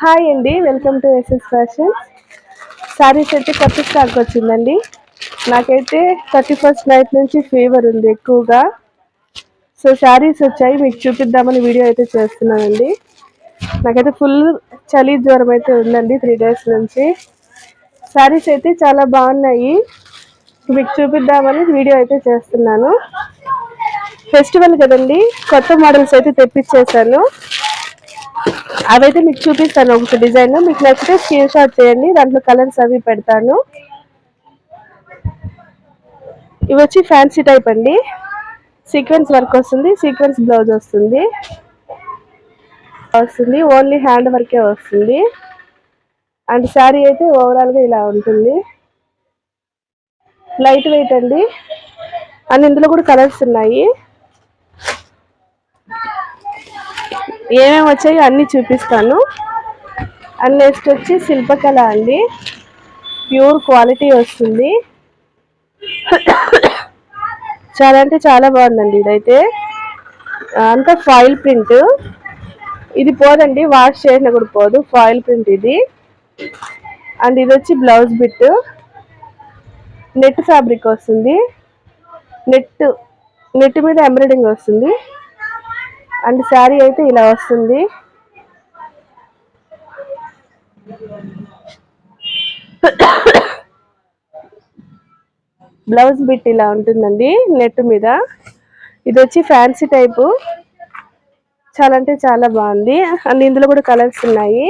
Hi అండి welcome to SS fashion saris అయితే కొత్త స్టాక్ వచ్చిందండి. నాకైతే థర్టీ ఫస్ట్ నైట్ నుంచి ఫీవర్ ఉంది ఎక్కువగా. సో శారీస్ వచ్చాయి. మీకు చూపిద్దామని వీడియో అయితే చేస్తున్నానండి. నాకైతే ఫుల్ చలి జ్వరం అయితే ఉందండి త్రీ డేస్ నుంచి. శారీస్ అయితే చాలా బాగున్నాయి. మీకు చూపిద్దామని వీడియో అయితే చేస్తున్నాను. ఫెస్టివల్ కదండి. కొత్త మోడల్స్ అయితే తెప్పించేశాను. అవైతే మీకు చూపిస్తాను ఒక డిజైన్ మీకు నచ్చితే స్క్రీన్ షాట్ చేయండి. దాంట్లో కలర్స్ అవి పెడతాను. ఇవి వచ్చి ఫ్యాన్సీ టైప్ అండి. సీక్వెన్స్ వర్క్ వస్తుంది. సీక్వెన్స్ బ్లౌజ్ వస్తుంది. వస్తుంది. ఓన్లీ హ్యాండ్ వర్కే వస్తుంది. అండ్ శారీ అయితే ఓవరాల్గా ఇలా ఉంటుంది. లైట్ వెయిట్ అండి. అండ్ ఇందులో కూడా కలర్స్ ఉన్నాయి. ఏమేమి వచ్చాయో అన్నీ చూపిస్తాను. అండ్ నెక్స్ట్ వచ్చి శిల్పకళ అండి. ప్యూర్ క్వాలిటీ వస్తుంది. చాలా అంటే చాలా బాగుందండి ఇదైతే. అంతా ఫాయిల్ ప్రింట్ ఇది పోదండి వాష్ చేసినా కూడా పోదు ఫాయిల్ ప్రింట్ ఇది. అండ్ ఇది వచ్చి బ్లౌజ్ బిట్ నెట్ ఫ్యాబ్రిక్ వస్తుంది. నెట్ నెట్ మీద ఎంబ్రాయిడింగ్ వస్తుంది. అండ్ శారీ అయితే ఇలా వస్తుంది. బ్లౌజ్ బిట్ ఇలా ఉంటుందండి నెట్ మీద. ఇది వచ్చి ఫ్యాన్సీ టైపు. చాలా అంటే చాలా బాగుంది. అండ్ ఇందులో కూడా కలర్స్ ఉన్నాయి.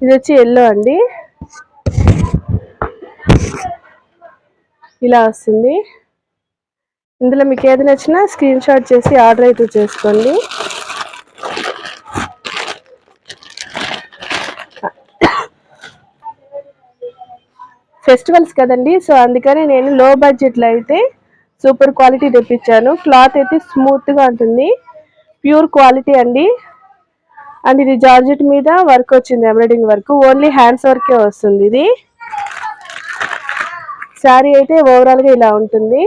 ఇది వచ్చి ఎల్లో అండి. ఇలా వస్తుంది. ఇందులో మీకు ఏది నచ్చినా స్క్రీన్ షాట్ చేసి ఆర్డర్ అయితే చేసుకోండి. ఫెస్టివల్స్ కదండి సో అందుకని నేను లో బడ్జెట్లో అయితే సూపర్ క్వాలిటీ తెప్పించాను. క్లాత్ అయితే స్మూత్గా ఉంటుంది. ప్యూర్ క్వాలిటీ అండి. అండ్ ఇది జార్జెట్ మీద వర్క్ వచ్చింది ఎంబ్రాయిడింగ్ వర్క్ ఓన్లీ హ్యాండ్స్ వర్కే వస్తుంది ఇది. శారీ అయితే ఓవరాల్గా ఇలా ఉంటుంది.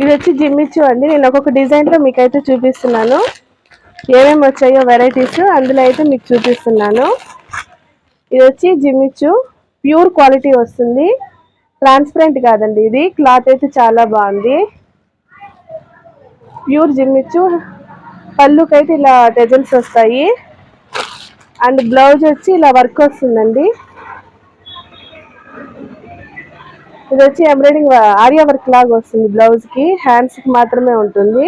ఇది వచ్చి జిమ్మిచ్చు అండి. నేను ఒక్కొక్క డిజైన్లో మీకైతే చూపిస్తున్నాను. ఏమేమి వచ్చాయో వెరైటీస్ అందులో అయితే మీకు చూపిస్తున్నాను. ఇది వచ్చి జిమ్మిచ్చు ప్యూర్ క్వాలిటీ వస్తుంది. ట్రాన్స్పరెంట్ కాదండి ఇది. క్లాత్ అయితే చాలా బాగుంది. ప్యూర్ జిమ్మిచ్చు పళ్ళుకైతే ఇలా టెజల్స్ వస్తాయి. అండ్ బ్లౌజ్ వచ్చి ఇలా వర్క్ వస్తుందండి. ఇది వచ్చి ఎంబ్రాయిడింగ్ ఆర్యా వర్క్ లాగా వస్తుంది బ్లౌజ్కి హ్యాండ్స్కి మాత్రమే ఉంటుంది.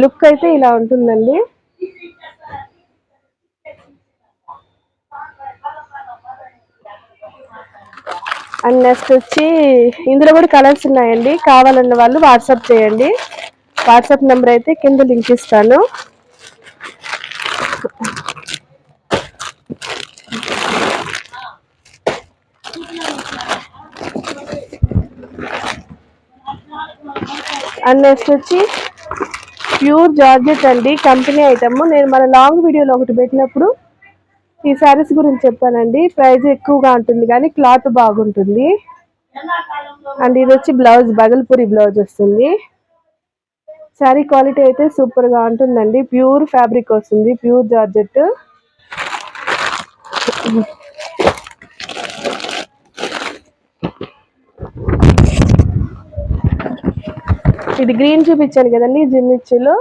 లుక్ అయితే ఇలా ఉంటుందండి. అండ్ నెక్స్ట్ వచ్చి ఇందులో కూడా కలర్స్ ఉన్నాయండి. కావాలన్న వాళ్ళు వాట్సాప్ చేయండి. వాట్సాప్ నెంబర్ అయితే కింద లింక్ ఇస్తాను. అండ్ నెక్స్ట్ వచ్చి ప్యూర్ జార్జెట్ అండి కంపెనీ ఐటమ్ నేను మన లాంగ్ వీడియోలో ఒకటి పెట్టినప్పుడు ఈ శారీస్ గురించి చెప్పానండి. ప్రైస్ ఎక్కువగా ఉంటుంది కానీ క్లాత్ బాగుంటుంది. అండ్ ఇది వచ్చి బ్లౌజ్ బగల్పూరి బ్లౌజ్ వస్తుంది. శారీ క్వాలిటీ అయితే సూపర్గా ఉంటుందండి. ప్యూర్ ఫ్యాబ్రిక్ వస్తుంది ప్యూర్ జార్జెట్ ఇది గ్రీన్ చూపించాను కదండి జిమ్మిచ్చులో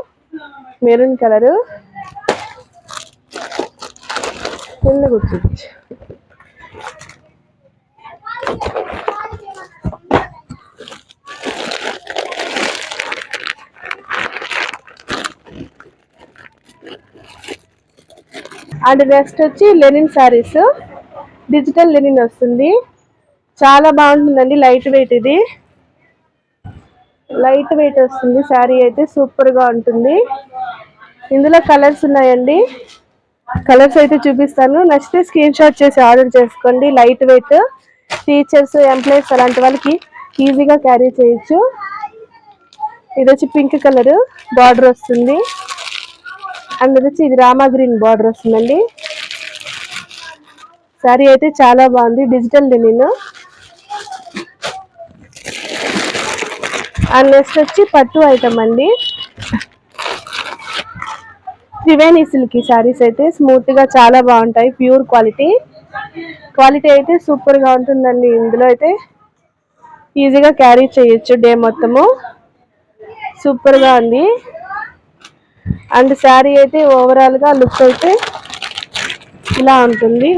మెరూన్ కలరు కింద కూర్చోవచ్చు అండ్ నెక్స్ట్ వచ్చి లెనిన్ శారీస్ డిజిటల్ లెనిన్ వస్తుంది. చాలా బాగుంటుందండి లైట్ వెయిట్ ఇది. లైట్ వెయిట్ వస్తుంది. శారీ అయితే సూపర్గా ఉంటుంది. ఇందులో కలర్స్ ఉన్నాయండి. కలర్స్ అయితే చూపిస్తాను. నచ్చితే స్క్రీన్ షాట్ చేసి ఆర్డర్ చేసుకోండి. లైట్ వెయిట్ టీచర్స్ ఎంప్లాయీస్ అలాంటి వాళ్ళకి ఈజీగా క్యారీ చేయొచ్చు. ఇది వచ్చి పింక్ కలర్ బార్డర్ వస్తుంది. అండ్ వచ్చి ఇది రామా గ్రీన్ బార్డర్ వస్తుందండి. శారీ అయితే చాలా బాగుంది. డిజిటల్ నేను అండ్ నెక్స్ట్ వచ్చి పట్టు ఐటమ్ అండి. త్రివేణి సిల్క్ శారీస్ అయితే స్మూత్గా చాలా బాగుంటాయి ప్యూర్ క్వాలిటీ క్వాలిటీ అయితే సూపర్గా ఉంటుందండి. ఇందులో అయితే ఈజీగా క్యారీ చేయొచ్చు డే మొత్తము. సూపర్గా ఉంది. అండ్ శారీ అయితే ఓవరాల్గా లుక్ అయితే ఇలా ఉంటుంది.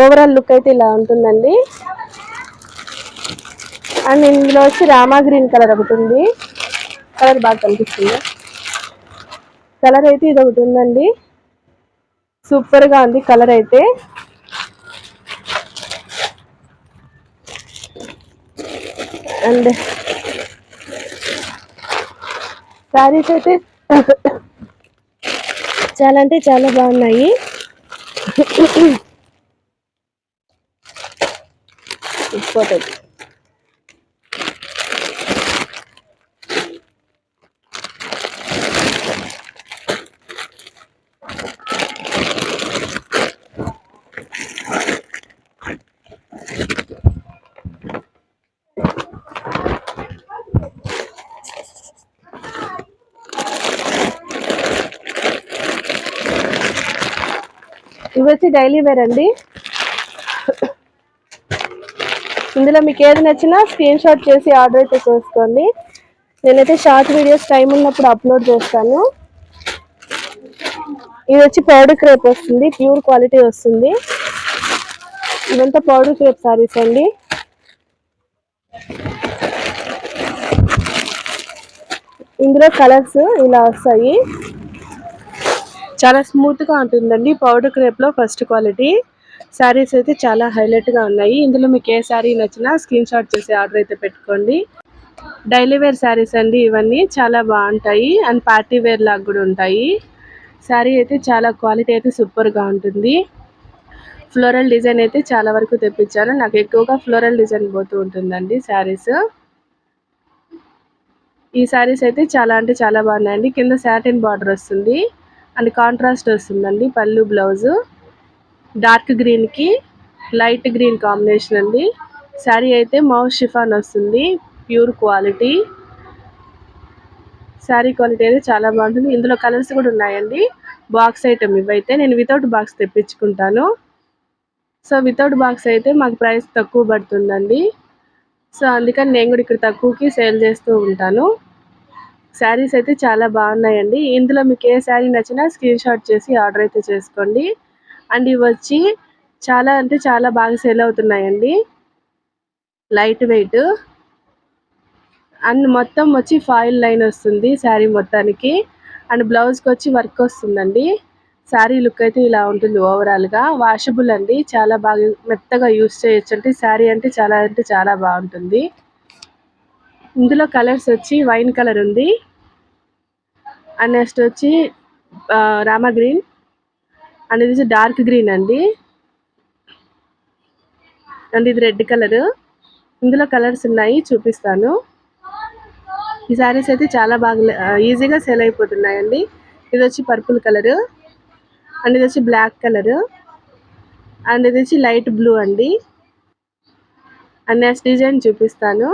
ఓవరాల్ లుక్ అయితే ఇలా ఉంటుందండి. అండ్ ఇందులో వచ్చి రామా గ్రీన్ కలర్ ఒకటి ఉంది. కలర్ బాగా కనిపిస్తుంది. కలర్ అయితే ఇది ఒకటి ఉందండి సూపర్గా ఉంది కలర్ అయితే. అండ్ శారీస్ అయితే చాలా అంటే చాలా బాగున్నాయి. పోతుంది ఇవి వచ్చి డైలీ వేర్ అండి? ఇందులో మీకు ఏది నచ్చినా స్క్రీన్ షాట్ చేసి ఆర్డర్ అయితే చేసుకోండి. నేనైతే షార్ట్ వీడియోస్ టైం ఉన్నప్పుడు అప్లోడ్ చేస్తాను. ఇది వచ్చి పౌడర్ క్రేప్ వస్తుంది ప్యూర్ క్వాలిటీ వస్తుంది. ఇదంతా పౌడర్ క్రేప్ సారీస్ అండి. ఇందులో కలర్స్ ఇలా వస్తాయి. చాలా స్మూత్గా ఉంటుందండి పౌడర్ క్రేప్లో ఫస్ట్ క్వాలిటీ శారీస్ అయితే చాలా హైలైట్గా ఉన్నాయి. ఇందులో మీకు ఏ శారీ నచ్చినా స్క్రీన్ షాట్ చేసి ఆర్డర్ అయితే పెట్టుకోండి. డైలీ వేర్ శారీస్ అండి ఇవన్నీ చాలా బాగుంటాయి. అండ్ పార్టీ వేర్ లాగా కూడా ఉంటాయి. శారీ అయితే చాలా క్వాలిటీ అయితే సూపర్గా ఉంటుంది. ఫ్లోరల్ డిజైన్ అయితే చాలా వరకు తెప్పించాను నాకు ఎక్కువగా ఫ్లోరల్ డిజైన్ పోతూ ఉంటుందండి శారీస్. ఈ శారీస్ అయితే చాలా అంటే చాలా బాగున్నాయండి. కింద శాటిన్ బార్డర్ వస్తుంది. అండ్ కాంట్రాస్ట్ వస్తుందండి పళ్ళు బ్లౌజు. డార్క్ గ్రీన్కి లైట్ గ్రీన్ కాంబినేషన్ అండి. శారీ అయితే మౌస్ షిఫాన్ వస్తుంది. Pure quality. శారీ క్వాలిటీ అయితే చాలా బాగుంటుంది. ఇందులో కలర్స్ కూడా ఉన్నాయండి. బాక్స్ ఐటమ్ ఇవైతే నేను వితౌట్ బాక్స్ తెప్పించుకుంటాను. సో వితౌట్ బాక్స్ అయితే మాకు ప్రైస్ తక్కువ పడుతుందండి. సో అందుకని నేను కూడా ఇక్కడ తక్కువకి సేల్ చేస్తూ ఉంటాను. శారీస్ అయితే చాలా బాగున్నాయండి. ఇందులో మీకు ఏ శారీ నచ్చినా స్క్రీన్ షాట్ చేసి ఆర్డర్ అయితే చేసుకోండి. అండ్ ఇవి వచ్చి చాలా అంటే చాలా బాగా సేల్ అవుతున్నాయండి. లైట్ వెయిట్ అండ్ మొత్తం వచ్చి ఫాయిల్ లైన్ వస్తుంది శారీ మొత్తానికి. అండ్ బ్లౌజ్కి వచ్చి వర్క్ వస్తుందండి. శారీ లుక్ అయితే ఇలా ఉంటుంది ఓవరాల్గా వాషబుల్ అండి. చాలా బాగా మెత్తగా యూస్ చేయొచ్చు అంటే శారీ అంటే చాలా అంటే చాలా బాగుంటుంది. ఇందులో కలర్స్ వచ్చి వైన్ కలర్ ఉంది. అండ్ నెక్స్ట్ వచ్చి రామా గ్రీన్ అండ్ ఇది డార్క్ గ్రీన్ అండి. అండ్ ఇది రెడ్ కలర్. ఇందులో కలర్స్ ఉన్నాయి చూపిస్తాను. ఈ శారీస్ అయితే చాలా బాగా ఈజీగా సేల్ అయిపోతున్నాయండి. ఇది వచ్చి పర్పుల్ కలరు. అండ్ ఇది వచ్చి బ్లాక్ కలరు. అండ్ ఇది వచ్చి లైట్ బ్లూ అండి. అండ్ నెక్స్ట్ డిజైన్ చూపిస్తాను.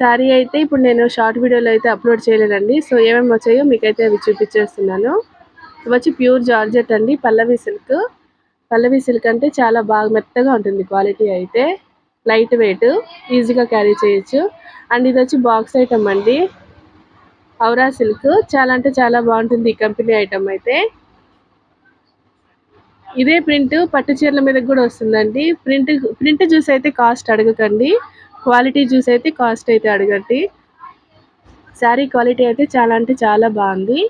శారీ అయితే ఇప్పుడు నేను షార్ట్ వీడియోలో అయితే అప్లోడ్ చేయలేదండి. సో ఏమేమి వచ్చాయో మీకైతే అవి చూపించేస్తున్నాను. ఇది వచ్చి ప్యూర్ జార్జెట్ అండి. పల్లవి సిల్క్. పల్లవి సిల్క్ అంటే చాలా బాగా మెత్తగా ఉంటుంది క్వాలిటీ అయితే. లైట్ వెయిట్ ఈజీగా క్యారీ చేయొచ్చు. అండ్ ఇది వచ్చి బాక్స్ ఐటమ్ అండి. ఔరా సిల్క్ చాలా అంటే చాలా బాగుంటుంది ఈ కంపెనీ ఐటమ్ అయితే. ఇదే ప్రింట్ పట్టు చీరల మీద కూడా వస్తుందండి. ప్రింట్ ప్రింట్ జ్యూస్ అయితే కాస్ట్ అడగకండి. క్వాలిటీ జ్యూస్ అయితే కాస్ట్ అయితే అడగండి. శారీ క్వాలిటీ అయితే చాలా అంటే చాలా బాగుంది.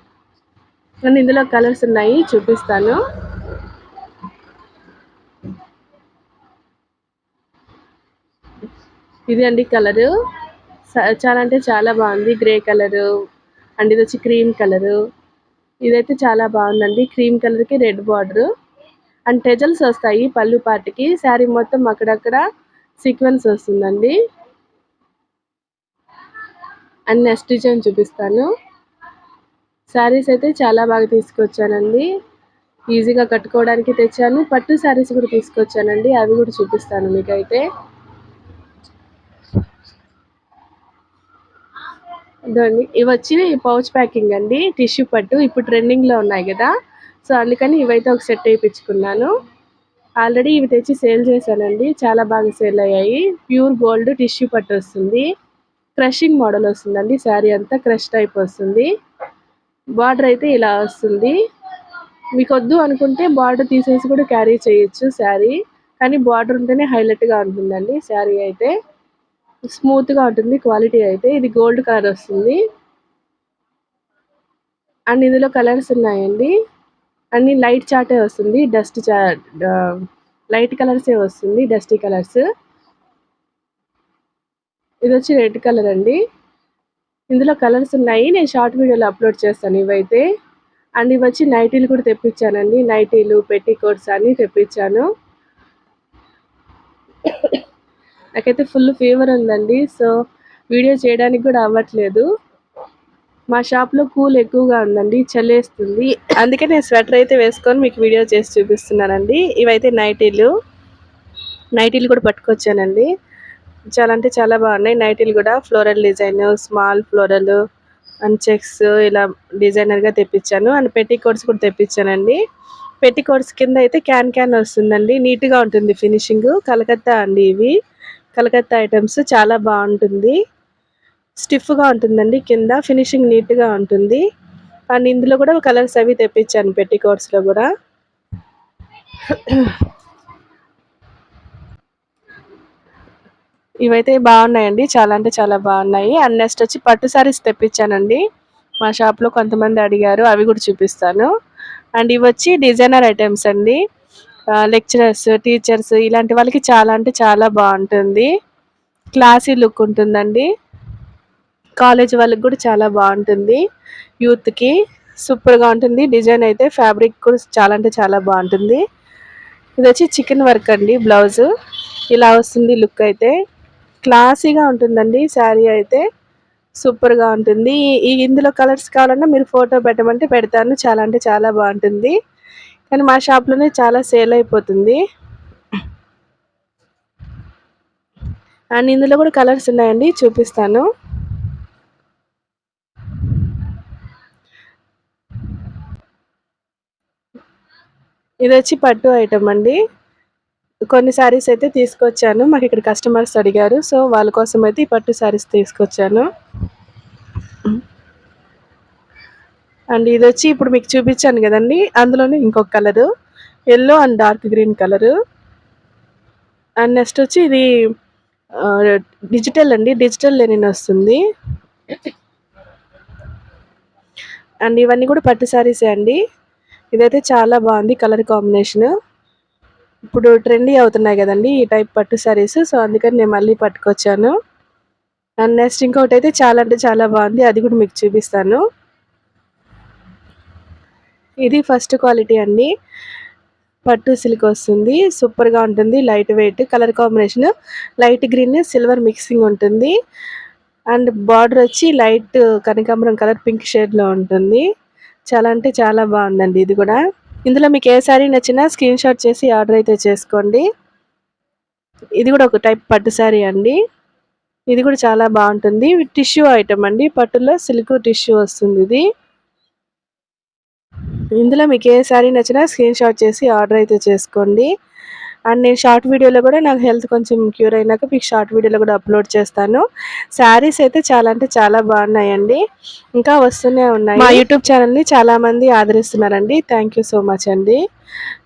అండ్ ఇందులో కలర్స్ ఉన్నాయి చూపిస్తాను. ఇది అండి కలరు. చాలా అంటే చాలా బాగుంది. గ్రే కలరు అండ్ ఇది వచ్చి క్రీమ్ కలరు. ఇదైతే చాలా బాగుందండి. క్రీమ్ కలర్కి రెడ్ బార్డర్. అండ్ టెజల్స్ వస్తాయి పళ్ళు పాటికి శారీ మొత్తం అక్కడక్కడ సీక్వెన్స్ వస్తుందండి. అండ్ నెక్స్ట్ డిజైన్ చూపిస్తాను. శారీస్ అయితే చాలా బాగా తీసుకొచ్చానండి. ఈజీగా కట్టుకోవడానికి తెచ్చాను. పట్టు శారీస్ కూడా తీసుకొచ్చానండి. అవి కూడా చూపిస్తాను మీకైతే. ఇదండి. ఇవి వచ్చి పౌచ్ ప్యాకింగ్ అండి. టిష్యూ పట్టు. ఇప్పుడు ట్రెండింగ్లో ఉన్నాయి కదా. సో అందుకని ఇవైతే ఒక సెట్ వేయించుకున్నాను. ఆల్రెడీ ఇవి తెచ్చి సేల్ చేశానండి. చాలా బాగా సేల్ అయ్యాయి. ప్యూర్ గోల్డ్ టిష్యూ పట్టు వస్తుంది. క్రషింగ్ మోడల్ వస్తుందండి. శారీ అంతా క్రష్ టైప్ వస్తుంది. బార్డర్ అయితే ఇలా వస్తుంది. మీకు వద్దు అనుకుంటే బార్డర్ తీసేసి కూడా క్యారీ చేయొచ్చు శారీ. కానీ బార్డర్ ఉంటేనే హైలైట్గా ఉంటుందండి శారీ అయితే. స్మూత్గా ఉంటుంది క్వాలిటీ అయితే. ఇది గోల్డ్ కలర్ వస్తుంది. అండ్ ఇందులో కలర్స్ ఉన్నాయండి. అన్ని లైట్ చాటే వస్తుంది డస్ట్ చా లైట్ కలర్సే వస్తుంది డస్టీ కలర్స్. ఇది వచ్చి రెడ్ కలర్ అండి. ఇందులో కలర్స్ ఉన్నాయి. నేను షార్ట్ వీడియోలో అప్లోడ్ చేస్తాను ఇవైతే. అండ్ ఇవి వచ్చి నైటీలు కూడా తెప్పించానండి. నైటీలు పెట్టికోట్స్ అన్నీ తెప్పించాను. నాకైతే ఫుల్ ఫీవర్ ఉందండి. సో వీడియో చేయడానికి కూడా అవ్వట్లేదు. మా షాప్లో కూల్ ఎక్కువగా ఉందండి. చల్లేస్తుంది. అందుకే నేను స్వెటర్ అయితే వేసుకొని మీకు వీడియో చేసి చూపిస్తున్నానండి. ఇవైతే నైటీలు. నైటీలు కూడా పట్టుకొచ్చానండి. చాలా అంటే చాలా బాగున్నాయి. నైటీలు కూడా floral design small floral and checks ఇలా డిజైనర్గా తెప్పించాను. అండ్ పెట్టి కోడ్స్ కూడా తెప్పించానండి. పెట్టి కోడ్స్ కింద అయితే క్యాన్ క్యాన్ వస్తుందండి. నీట్గా ఉంటుంది ఫినిషింగ్. కలకత్తా అండి ఇవి. కలకత్తా ఐటమ్స్ చాలా బాగుంటుంది. స్టిఫ్గా ఉంటుందండి కింద. ఫినిషింగ్ నీట్గా ఉంటుంది. అండ్ ఇందులో కూడా కలర్స్ అవి తెప్పించాను పెట్టి కోడ్స్లో కూడా. ఇవైతే బాగున్నాయండి. చాలా అంటే చాలా బాగున్నాయి. అండ్ నెక్స్ట్ వచ్చి పట్టు సారీస్ తెప్పించానండి. మా షాప్లో కొంతమంది అడిగారు అవి కూడా చూపిస్తాను. అండ్ ఇవి వచ్చి డిజైనర్ ఐటమ్స్ అండి. లెక్చరర్స్ టీచర్స్ ఇలాంటి వాళ్ళకి చాలా అంటే చాలా బాగుంటుంది. క్లాసీ లుక్ ఉంటుందండి. కాలేజ్ వాళ్ళకి కూడా చాలా బాగుంటుంది. యూత్కి సూపర్గా ఉంటుంది. డిజైన్ అయితే ఫ్యాబ్రిక్ కూడా చాలా అంటే చాలా బాగుంటుంది. ఇది వచ్చి చికెన్ వర్క్ అండి బ్లౌజు ఇలా వస్తుంది లుక్ అయితే. క్లాసీగా ఉంటుందండి శారీ అయితే. సూపర్గా ఉంటుంది. ఈ ఇందులో కలర్స్ కావాలన్నా మీరు ఫోటో పెట్టమంటే పెడతాను. చాలా అంటే చాలా బాగుంటుంది. కానీ మా షాప్లోనే చాలా సేల్ అయిపోతుంది. అండ్ ఇందులో కూడా కలర్స్ ఉన్నాయండి చూపిస్తాను. ఇది వచ్చి పట్టు ఐటమ్ అండి. కొన్ని శారీస్ అయితే తీసుకొచ్చాను. మాకు ఇక్కడ కస్టమర్స్ అడిగారు. సో వాళ్ళ కోసం అయితే ఈ పట్టు శారీస్ తీసుకొచ్చాను. అండ్ ఇది వచ్చి ఇప్పుడు మీకు చూపించాను కదండి. అందులోనే ఇంకొక colour yellow and dark green colour and next వచ్చి ఇది డిజిటల్ అండి. డిజిటల్ లెనిన్ వస్తుంది. అండ్ ఇవన్నీ కూడా పట్టు శారీసే అండి. ఇదైతే చాలా బాగుంది కలర్ కాంబినేషన్ ఇప్పుడు ట్రెండీ అవుతున్నాయి కదండి ఈ టైప్ పట్టు సారీస్ సో అందుకని నేను మళ్ళీ పట్టుకొచ్చాను. అండ్ నెక్స్ట్ ఇంకొకటి అయితే చాలా అంటే చాలా బాగుంది. అది కూడా మీకు చూపిస్తాను. ఇది ఫస్ట్ క్వాలిటీ అండి. పట్టు సిల్క్ వస్తుంది. సూపర్గా ఉంటుంది. Light weight colour combination light green silver mixing ఉంటుంది. అండ్ బార్డర్ వచ్చి లైట్ కనకాంబరం కలర్ పింక్ షేడ్లో ఉంటుంది. చాలా అంటే చాలా బాగుందండి ఇది కూడా. ఇందులో మీకు ఏ శారీ నచ్చినా స్క్రీన్ షాట్ చేసి ఆర్డర్ అయితే చేసుకోండి. ఇది కూడా ఒక టైప్ పట్టు శారీ అండి. ఇది కూడా చాలా బాగుంటుంది. టిష్యూ ఐటమ్ అండి. పట్టులో సిల్క్ టిష్యూ వస్తుంది ఇది. ఇందులో మీకు ఏ శారీ నచ్చినా స్క్రీన్ షాట్ చేసి ఆర్డర్ అయితే చేసుకోండి. అండ్ నేను షార్ట్ వీడియోలో కూడా నాకు హెల్త్ కొంచెం క్యూర్ అయినాక మీకు షార్ట్ వీడియోలో కూడా అప్లోడ్ చేస్తాను. శారీస్ అయితే చాలా అంటే చాలా బాగున్నాయండి. ఇంకా వస్తూనే ఉన్నాయి. మా యూట్యూబ్ ఛానల్ని చాలామంది ఆదరిస్తున్నారండి. థ్యాంక్ సో మచ్ అండి.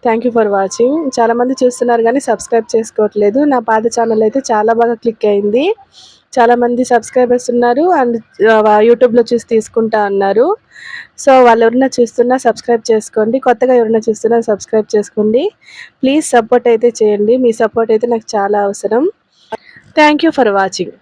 థ్యాంక్ ఫర్ వాచింగ్ చాలామంది చూస్తున్నారు కానీ సబ్స్క్రైబ్ చేసుకోవట్లేదు. నా పాత ఛానల్ అయితే చాలా బాగా క్లిక్ అయింది. చాలామంది సబ్స్క్రైబర్స్ ఉన్నారు అండ్ యూట్యూబ్లో చూసి తీసుకుంటా అన్నారు. సో వాళ్ళు ఎవరైనా చూస్తున్నా సబ్స్క్రైబ్ చేసుకోండి. కొత్తగా ఎవరైనా చూస్తున్నా సబ్స్క్రైబ్ చేసుకోండి. ప్లీజ్ సపోర్ట్ అయితే చేయండి. మీ సపోర్ట్ అయితే నాకు చాలా అవసరం. Thank for watching.